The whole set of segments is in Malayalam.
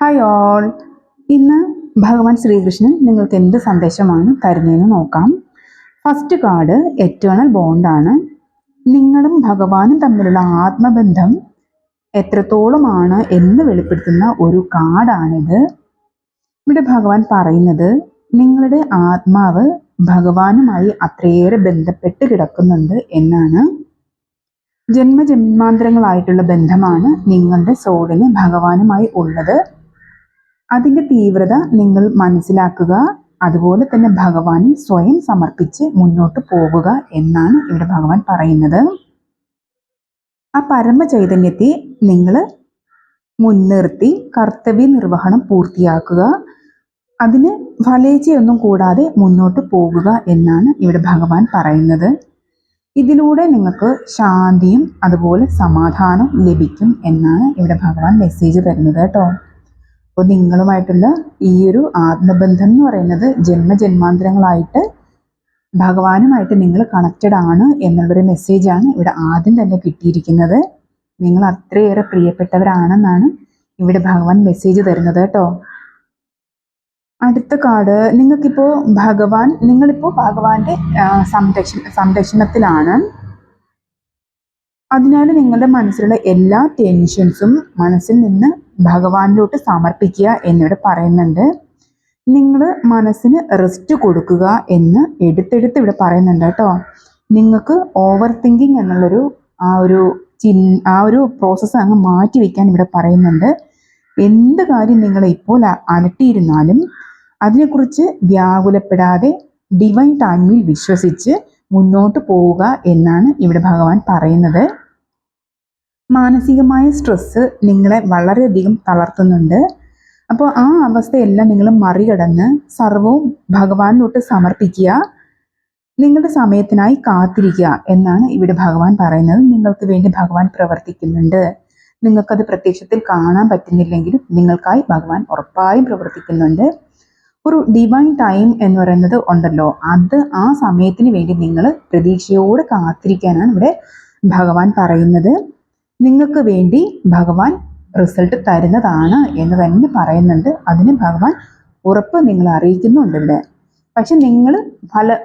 ഹായ് ഓൾ ഇന്ന് ഭഗവാൻ ശ്രീകൃഷ്ണൻ നിങ്ങൾക്ക് എന്ത് സന്ദേശമാണ് തരുന്നതെന്ന് നോക്കാം. ഫസ്റ്റ് കാർഡ് എറ്റേണൽ ബോണ്ടാണ് നിങ്ങളും ഭഗവാനും തമ്മിലുള്ള ആത്മബന്ധം എത്രത്തോളമാണ് എന്ന് വെളിപ്പെടുത്തുന്ന ഒരു കാർഡാണിത് ഇവിടെ ഭഗവാൻ പറയുന്നത് നിങ്ങളുടെ ആത്മാവ് ഭഗവാനുമായി അത്രയേറെ ബന്ധപ്പെട്ട് കിടക്കുന്നുണ്ട് എന്നാണ്. ജന്മജന്മാന്തരങ്ങളായിട്ടുള്ള ബന്ധമാണ് നിങ്ങളുടെ സോളിന് ഭഗവാനുമായി ഉള്ളത്. അതിന്റെ തീവ്രത നിങ്ങൾ മനസ്സിലാക്കുക. അതുപോലെ തന്നെ ഭഗവാനിൽ സ്വയം സമർപ്പിച്ച് മുന്നോട്ട് പോകുക എന്നാണ് ഇവിടെ ഭഗവാൻ പറയുന്നത്. ആ പരമ ചൈതന്യത്തെ നിങ്ങൾ മുൻനിർത്തി കർത്തവ്യ നിർവഹണം പൂർത്തിയാക്കുക. അതിന് ഫലേച്ഛയൊന്നും കൂടാതെ മുന്നോട്ട് പോകുക എന്നാണ് ഇവിടെ ഭഗവാൻ പറയുന്നത്. ഇതിലൂടെ നിങ്ങൾക്ക് ശാന്തിയും അതുപോലെ സമാധാനവും ലഭിക്കും എന്നാണ് ഇവിടെ ഭഗവാൻ മെസ്സേജ് തരുന്നത് കേട്ടോ. അപ്പോൾ നിങ്ങളുമായിട്ടുള്ള ഈ ഒരു ആത്മബന്ധം എന്ന് പറയുന്നത് ജന്മജന്മാന്തരങ്ങളായിട്ട് ഭഗവാനുമായിട്ട് നിങ്ങൾ കണക്റ്റഡ് ആണ് എന്നുള്ളൊരു മെസ്സേജാണ് ഇവിടെ ആദ്യം തന്നെ കിട്ടിയിരിക്കുന്നത്. നിങ്ങൾ അത്രയേറെ പ്രിയപ്പെട്ടവരാണെന്നാണ് ഇവിടെ ഭഗവാൻ മെസ്സേജ് തരുന്നത് കേട്ടോ. അടുത്ത കാർഡ് നിങ്ങൾക്കിപ്പോൾ ഭഗവാൻ നിങ്ങളിപ്പോൾ ഭഗവാന്റെ സംരക്ഷണ സംരക്ഷണത്തിലാണ്. അതിനാൽ നിങ്ങളുടെ മനസ്സിലുള്ള എല്ലാ ടെൻഷൻസും മനസ്സിൽ നിന്ന് ഭഗവാനിലോട്ട് സമർപ്പിക്കുക എന്നിവിടെ പറയുന്നുണ്ട്. നിങ്ങൾ മനസ്സിന് റെസ്റ്റ് കൊടുക്കുക എന്ന് എടുത്തെടുത്ത് ഇവിടെ പറയുന്നുണ്ട് കേട്ടോ. നിങ്ങൾക്ക് ഓവർ തിങ്കിങ് എന്നുള്ളൊരു ആ ഒരു ചിൻ ആ ഒരു പ്രോസസ്സ് അങ്ങ് മാറ്റി വയ്ക്കാൻ ഇവിടെ പറയുന്നുണ്ട്. എന്ത് കാര്യം നിങ്ങൾ ഇപ്പോൾ അലട്ടിയിരുന്നാലും അതിനെക്കുറിച്ച് വ്യാകുലപ്പെടാതെ ഡിവൈൻ ടൈമിൽ വിശ്വസിച്ച് മുന്നോട്ട് പോവുക എന്നാണ് ഇവിടെ ഭഗവാൻ പറയുന്നത്. മാനസികമായ സ്ട്രെസ്സ് നിങ്ങളെ വളരെയധികം തളർത്തുന്നുണ്ട്. അപ്പോൾ ആ അവസ്ഥയെല്ലാം നിങ്ങൾ മറികടന്ന് സർവവും ഭഗവാനിലോട്ട് സമർപ്പിക്കുക. നിങ്ങളുടെ സമയത്തിനായി കാത്തിരിക്കുക എന്നാണ് ഇവിടെ ഭഗവാൻ പറയുന്നത്. നിങ്ങൾക്ക് വേണ്ടി ഭഗവാൻ പ്രവർത്തിക്കുന്നുണ്ട്. നിങ്ങൾക്കത് പ്രത്യക്ഷത്തിൽ കാണാൻ പറ്റുന്നില്ലെങ്കിലും നിങ്ങൾക്കായി ഭഗവാൻ ഉറപ്പായും പ്രവർത്തിക്കുന്നുണ്ട്. ഒരു ഡിവൈൻ ടൈം എന്ന് പറയുന്നത് ഉണ്ടല്ലോ. അത് ആ സമയത്തിന് വേണ്ടി നിങ്ങൾ പ്രതീക്ഷയോടെ കാത്തിരിക്കാനാണ് ഇവിടെ ഭഗവാൻ പറയുന്നത്. നിങ്ങൾക്ക് വേണ്ടി ഭഗവാൻ റിസൾട്ട് തരുന്നതാണ് എന്ന് തന്നെ പറയുന്നുണ്ട്. അതിന് ഭഗവാൻ ഉറപ്പ് നിങ്ങൾ അറിയിക്കുന്നുണ്ട് ഇവിടെ. പക്ഷെ നിങ്ങൾ ഫല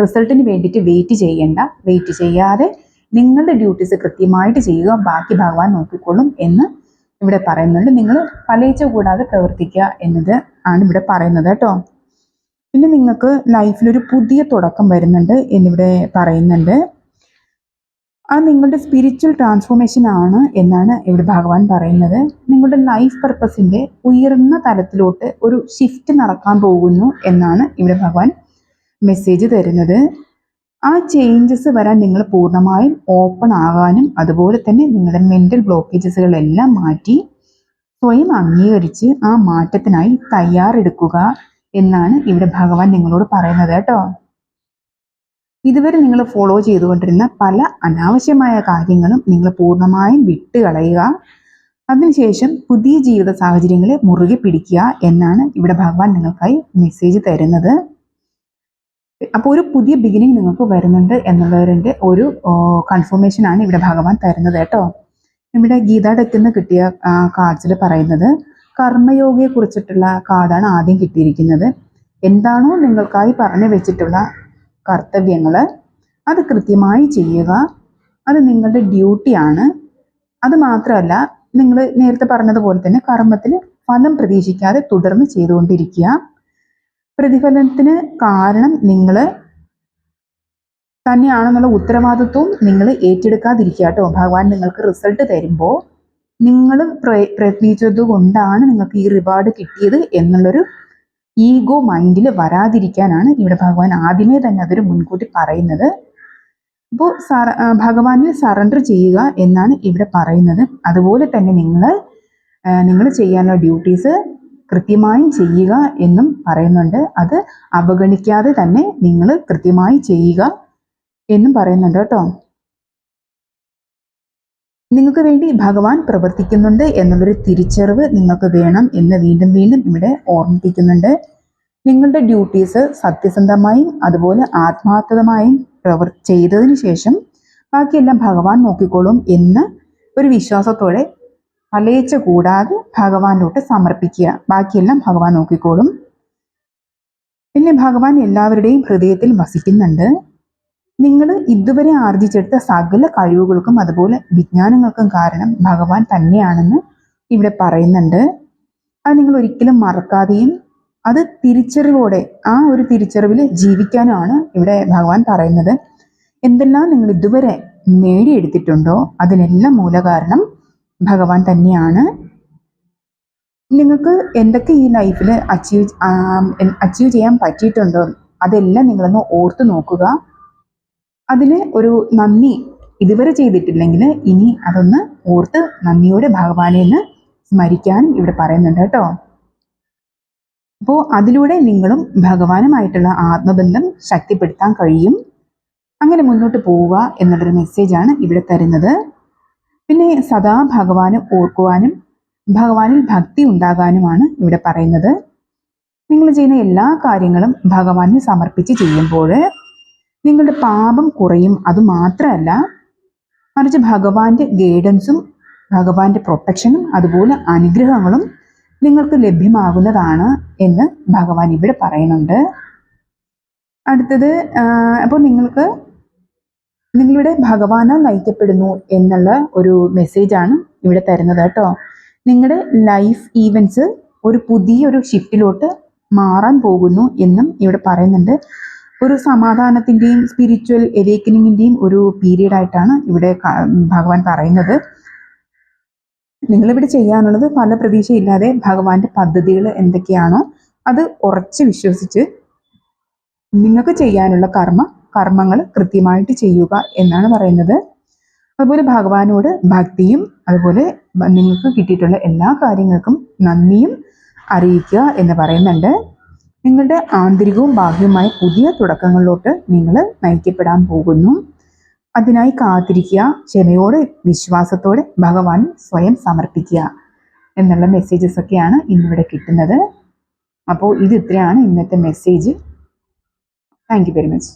റിസൾട്ടിന് വേണ്ടിയിട്ട് വെയിറ്റ് ചെയ്യേണ്ട. വെയിറ്റ് ചെയ്യാതെ നിങ്ങളുടെ ഡ്യൂട്ടീസ് കൃത്യമായിട്ട് ചെയ്യുക. ബാക്കി ഭഗവാൻ നോക്കിക്കൊള്ളും എന്ന് ഇവിടെ പറയുന്നുണ്ട്. നിങ്ങൾ ഫലയിച്ച കൂടാതെ പ്രവർത്തിക്കുക എന്നത് ആണ് ഇവിടെ പറയുന്നത് കേട്ടോ. പിന്നെ നിങ്ങൾക്ക് ലൈഫിലൊരു പുതിയ തുടക്കം വരുന്നുണ്ട് എന്നിവിടെ പറയുന്നുണ്ട്. അത് നിങ്ങളുടെ സ്പിരിച്വൽ ട്രാൻസ്ഫോർമേഷൻ ആണ് എന്നാണ് ഇവിടെ ഭഗവാൻ പറയുന്നത്. നിങ്ങളുടെ ലൈഫ് പർപ്പസിന്റെ ഉയർന്ന തലത്തിലോട്ട് ഒരു ഷിഫ്റ്റ് നടക്കാൻ പോകുന്നു എന്നാണ് ഇവിടെ ഭഗവാൻ മെസ്സേജ് തരുന്നത്. ആ ചേഞ്ചസ് വരാൻ നിങ്ങൾ പൂർണമായും ഓപ്പൺ ആകാനും അതുപോലെ തന്നെ നിങ്ങളുടെ മെന്റൽ ബ്ലോക്കേജസുകളെല്ലാം മാറ്റി സ്വയം അംഗീകരിച്ച് ആ മാറ്റത്തിനായി തയ്യാറെടുക്കുക എന്നാണ് ഇവിടെ ഭഗവാൻ നിങ്ങളോട് പറയുന്നത് കേട്ടോ. ഇതുവരെ നിങ്ങൾ ഫോളോ ചെയ്തുകൊണ്ടിരുന്ന പല അനാവശ്യമായ കാര്യങ്ങളും നിങ്ങൾ പൂർണമായും വിട്ടുകളയുക. അതിനുശേഷം പുതിയ ജീവിത സാഹചര്യങ്ങളെ മുറുകെ പിടിക്കുക എന്നാണ് ഇവിടെ ഭഗവാൻ നിങ്ങൾക്കായി മെസ്സേജ് തരുന്നത്. അപ്പോൾ ഒരു പുതിയ ബിഗിനിങ് നിങ്ങൾക്ക് വരുന്നുണ്ട് എന്നുള്ളവരുടെ ഒരു കൺഫർമേഷൻ ആണ് ഇവിടെ ഭഗവാൻ തരുന്നത് കേട്ടോ. ഇവിടെ ഗീതാ നിന്ന് കിട്ടിയ കാർഡ്സിൽ പറയുന്നത് കർമ്മയോഗയെ കുറിച്ചിട്ടുള്ള കാർഡാണ് ആദ്യം കിട്ടിയിരിക്കുന്നത്. എന്താണോ നിങ്ങൾക്കായി പറഞ്ഞു വെച്ചിട്ടുള്ള കർത്തവ്യങ്ങൾ അത് കൃത്യമായി ചെയ്യുക. അത് നിങ്ങളുടെ ഡ്യൂട്ടിയാണ് അത് മാത്രമല്ല നിങ്ങൾ നേരത്തെ പറഞ്ഞതുപോലെ തന്നെ കർമ്മത്തിൽ ഫലം പ്രതീക്ഷിക്കാതെ തുടർന്ന് ചെയ്തുകൊണ്ടിരിക്കുക. പ്രതിഫലനത്തിന് കാരണം നിങ്ങൾ തന്നെയാണെന്നുള്ള ഉത്തരവാദിത്വവും നിങ്ങൾ ഏറ്റെടുക്കാതിരിക്കുക കേട്ടോ. ഭഗവാൻ നിങ്ങൾക്ക് റിസൾട്ട് തരുമ്പോൾ നിങ്ങൾ പ്രയത്നിച്ചത് കൊണ്ടാണ് നിങ്ങൾക്ക് ഈ റിവാർഡ് കിട്ടിയത് എന്നുള്ളൊരു ഈഗോ മൈൻഡിൽ വരാതിരിക്കാനാണ് ഇവിടെ ഭഗവാൻ ആദ്യമേ തന്നെ അതൊരു മുൻകൂട്ടി പറയുന്നത്. അപ്പോൾ സറ ഭഗവാനിൽ സറണ്ടർ ചെയ്യുക എന്നാണ് ഇവിടെ പറയുന്നത്. അതുപോലെ തന്നെ നിങ്ങൾ നിങ്ങൾ ചെയ്യാനുള്ള ഡ്യൂട്ടീസ് കൃത്യമായും ചെയ്യുക എന്നും പറയുന്നുണ്ട്. അത് അവഗണിക്കാതെ തന്നെ നിങ്ങൾ കൃത്യമായി ചെയ്യുക എന്നും പറയുന്നുണ്ട് കേട്ടോ. നിങ്ങൾക്ക് വേണ്ടി ഭഗവാൻ പ്രവർത്തിക്കുന്നുണ്ട് എന്നുള്ളൊരു തിരിച്ചറിവ് നിങ്ങൾക്ക് വേണം എന്ന് വീണ്ടും വീണ്ടും ഇവിടെ ഓർമ്മിപ്പിക്കുന്നുണ്ട്. നിങ്ങളുടെ ഡ്യൂട്ടീസ് സത്യസന്ധമായും അതുപോലെ ആത്മാർത്ഥതമായും പ്രവർ ചെയ്തതിന് ശേഷം ബാക്കിയെല്ലാം ഭഗവാൻ നോക്കിക്കോളും എന്ന് ഒരു വിശ്വാസത്തോടെ അലയിച്ച കൂടാതെ ഭഗവാനിലോട്ട് സമർപ്പിക്കുക. ബാക്കിയെല്ലാം ഭഗവാൻ നോക്കിക്കോളും. പിന്നെ ഭഗവാൻ എല്ലാവരുടെയും ഹൃദയത്തിൽ വസിക്കുന്നുണ്ട്. നിങ്ങൾ ഇതുവരെ ആർജിച്ചെടുത്ത സകല കഴിവുകൾക്കും അതുപോലെ വിജ്ഞാനങ്ങൾക്കും കാരണം ഭഗവാൻ തന്നെയാണെന്ന് ഇവിടെ പറയുന്നുണ്ട്. അത് നിങ്ങൾ ഒരിക്കലും മറക്കാതെയും അത് തിരിച്ചറിവോടെ ആ ഒരു തിരിച്ചറിവിൽ ജീവിക്കാനുമാണ് ഇവിടെ ഭഗവാൻ പറയുന്നത്. എന്തെല്ലാം നിങ്ങൾ ഇതുവരെ നേടിയെടുത്തിട്ടുണ്ടോ അതിനെല്ലാം മൂലകാരണം ഭഗവാൻ തന്നെയാണ്. നിങ്ങൾക്ക് എന്തൊക്കെ ഈ ലൈഫിൽ അച്ചീവ് അച്ചീവ് ചെയ്യാൻ പറ്റിയിട്ടുണ്ടോ അതെല്ലാം നിങ്ങളൊന്ന് ഓർത്തു നോക്കുക. അതിൽ ഒരു നന്ദി ഇതുവരെ ചെയ്തിട്ടില്ലെങ്കിൽ ഇനി അതൊന്ന് ഓർത്ത് നന്ദിയോടെ ഭഗവാനെ ഒന്ന് സ്മരിക്കാൻ ഇവിടെ പറയുന്നുണ്ട് കേട്ടോ. അപ്പോൾ അതിലൂടെ നിങ്ങളും ഭഗവാനുമായിട്ടുള്ള ആത്മബന്ധം ശക്തിപ്പെടുത്താൻ കഴിയും. അങ്ങനെ മുന്നോട്ട് പോവുക എന്നുള്ളൊരു മെസ്സേജാണ് ഇവിടെ തരുന്നത്. പിന്നെ സദാ ഭഗവാനെ ഓർക്കുവാനും ഭഗവാനിൽ ഭക്തി ഉണ്ടാകാനുമാണ് ഇവിടെ പറയുന്നത്. നിങ്ങൾ ചെയ്യുന്ന എല്ലാ കാര്യങ്ങളും ഭഗവാനെ സമർപ്പിച്ച് ചെയ്യുമ്പോൾ നിങ്ങളുടെ പാപം കുറയും. അത് മാത്രമല്ല മറിച്ച് ഭഗവാന്റെ ഗൈഡൻസും ഭഗവാന്റെ പ്രൊട്ടക്ഷനും അതുപോലെ അനുഗ്രഹങ്ങളും നിങ്ങൾക്ക് ലഭ്യമാകുന്നതാണ് എന്ന് ഭഗവാൻ ഇവിടെ പറയുന്നുണ്ട്. അടുത്തത് അപ്പോൾ നിങ്ങൾക്ക് നിങ്ങളുടെ ഭഗവാനാൽ നയിക്കപ്പെടുന്നു എന്നുള്ള ഒരു മെസ്സേജാണ് ഇവിടെ തരുന്നത് കേട്ടോ. നിങ്ങളുടെ ലൈഫ് ഈവൻസ് ഒരു പുതിയൊരു ഷിഫ്റ്റിലോട്ട് മാറാൻ പോകുന്നു എന്നും ഇവിടെ പറയുന്നുണ്ട്. ഒരു സമാധാനത്തിന്റെയും സ്പിരിച്വൽ എവേക്കനിങ്ങിന്റെയും ഒരു പീരീഡ് ആയിട്ടാണ് ഇവിടെ ഭഗവാൻ പറയുന്നത്. നിങ്ങളിവിടെ ചെയ്യാനുള്ളത് പല പ്രതീക്ഷയില്ലാതെ ഭഗവാന്റെ പദ്ധതികൾ എന്തൊക്കെയാണോ അത് ഉറച്ച് വിശ്വസിച്ച് നിങ്ങൾക്ക് ചെയ്യാനുള്ള കർമ്മ കർമ്മങ്ങൾ കൃത്യമായിട്ട് ചെയ്യുക എന്നാണ് പറയുന്നത്. അതുപോലെ ഭഗവാനോട് ഭക്തിയും അതുപോലെ നിങ്ങൾക്ക് കിട്ടിയിട്ടുള്ള എല്ലാ കാര്യങ്ങൾക്കും നന്ദിയും അറിയിക്കുക എന്ന് പറയുന്നുണ്ട്. നിങ്ങളുടെ ആന്തരികവും ബാഹ്യവുമായ പുതിയ തുടക്കങ്ങളിലോട്ട് നിങ്ങൾ നയിക്കപ്പെടാൻ പോകുന്നു. അതിനായി കാത്തിരിക്കുക ക്ഷമയോടെ വിശ്വാസത്തോടെ ഭഗവാൻ സ്വയം സമർപ്പിക്കുക എന്നുള്ള മെസ്സേജസ് ഒക്കെയാണ് ഇന്നിവിടെ കിട്ടുന്നത്. അപ്പോൾ ഇത് ഇത്രയാണ് ഇന്നത്തെ message thank you very much